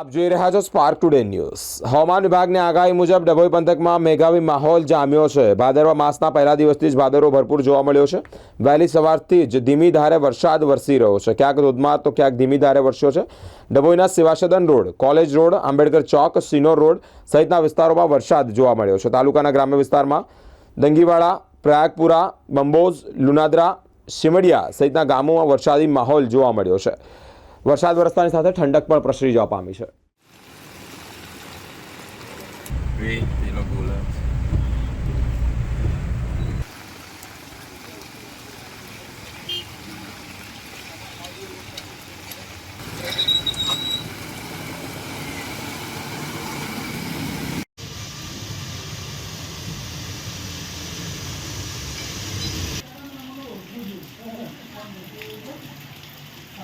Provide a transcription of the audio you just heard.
આપ જોઈ રહ્યા છો સ્પાર્ક ટુડે ન્યૂઝ હવામાન વિભાગની આગાહી મુજબ ડભોઈ પંથકમાં મેઘાવી માહોલ જામ્યો છે. ભાદરવા માસના પહેલા દિવસથી જ ભાદરો ભરપૂર જોવા મળ્યો છે. વહેલી સવારથી જ ધીમી ધારે વરસાદ વરસી રહ્યો છે. ક્યાંક ધોધમાર તો ક્યાંક ધીમી ધારે વરસ્યો છે. ડભોઈના Sevasadan road, college road, Ambedkar ચોક, સિનોર રોડ સહિતના વિસ્તારોમાં વરસાદ જોવા મળ્યો છે. તાલુકાના ગ્રામ્ય વિસ્તારમાં દંગીવાડા, પ્રયાગપુરા બંબોઝ લુનાદરા સિમડિયા સહિતના ગામોમાં વરસાદી માહોલ જોવા મળ્યો છે. વરસાદ વરસતાની સાથે ઠંડક પણ પ્રસરી જવા પામી છે.